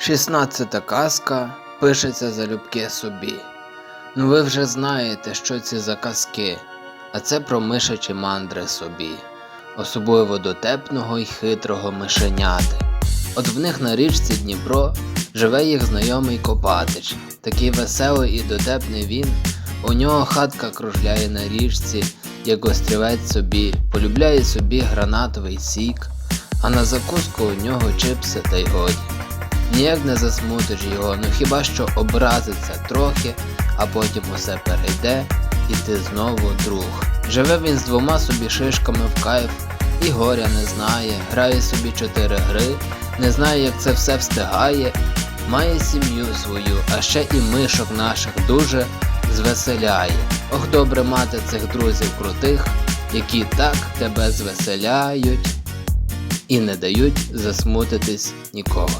Шістнадцята казка пишеться залюбки собі. Ну ви вже знаєте, що це за казки, а це про мишачі мандри собі, особливо дотепного й хитрого мишеняти. От в них на річці Дніпро живе їх знайомий Копатич, такий веселий і дотепний він. У нього хатка кружляє на річці, як острівець собі, полюбляє собі гранатовий сік, а на закуску у нього чипси та й годі. Ніяк не засмутиш його, ну хіба що образиться трохи, а потім усе перейде, і ти знову друг. Живе він з двома собі шишками в кайф, і горя не знає, грає собі чотири гри, не знає, як це все встигає, має сім'ю свою, а ще і мишок наших дуже звеселяє. Ох, добре мати цих друзів крутих, які так тебе звеселяють і не дають засмутитись нікого.